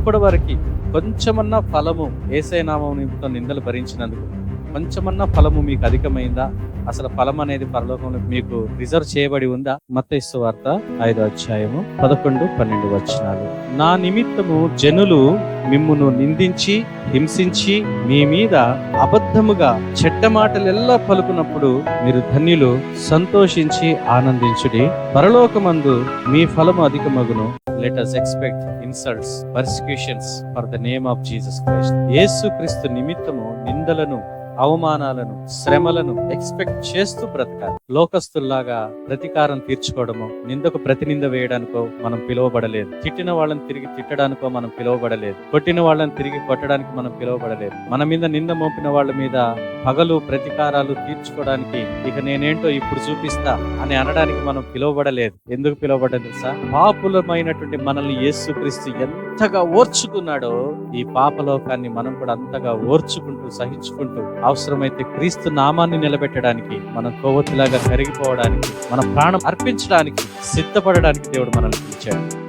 ఇప్పటి వరకు కొంచెమన్నా ఫలము ఏసైనామం నిమిత్తం నిందలు భరించినందుకు కొంచెమన్నా ఫలము మీకు అధికమైందా? అసలు ఫలం అనేది పరలోకంలో మీకు రిజర్వ్ చేయబడి ఉందా? మత్తయిస్తు వార్త ఐదో అధ్యాయము పదకొండు పన్నెండు వచనాలు. నా నిమిత్తము జనులు మిమ్మును నిందించి హింసించి మీ మీద అబద్ధముగా చెడ్డ మాటలెల్లా పలుకున్నప్పుడు మీరు ధన్యులు సంతోషించి ఆనందించుడి. పరలోకమందు మీ ఫలము అధికమగును. Let us expect insults persecutions for the name of Jesus Christ యేసు క్రీస్తు నిమిత్తము నిందలను అవమానాలను శ్రమలను ఎక్స్పెక్ట్ చేస్తూ బ్రతకాలి. లోకస్తుల్లాగా ప్రతీకారం తీర్చుకోవడము నిందకు ప్రతినింద వేయడానికో మనం పిలువబడలేదు. తిట్టిన వాళ్ళని తిరిగి తిట్టడానికో మనం పిలువబడలేదు. కొట్టిన వాళ్ళని తిరిగి కొట్టడానికి మనం పిలువబడలేదు. మన మీద నింద మోపిన వాళ్ళ మీద పగలు ప్రతీకారాలు తీర్చుకోవడానికి ఇక నేనేంటో ఇప్పుడు చూపిస్తా అని అనడానికి మనం పిలువబడలేదు. ఎందుకు పిలువబడలేదు తెలుసా? పాపులమైనటువంటి మనల్ని యేసుక్రీస్తు ఎంతగా ఓర్చుకున్నాడో ఈ పాపలోకాన్ని మనం కూడా అంతగా ఓర్చుకుంటూ సహించుకుంటూ అవసరమైతే క్రీస్తు నామాన్ని నిలబెట్టడానికి మనం కొవ్వొత్తిలాగా కరిగిపోవడానికి మన ప్రాణం అర్పించడానికి సిద్ధపడడానికి దేవుడు మనల్ని పిలిచాడు.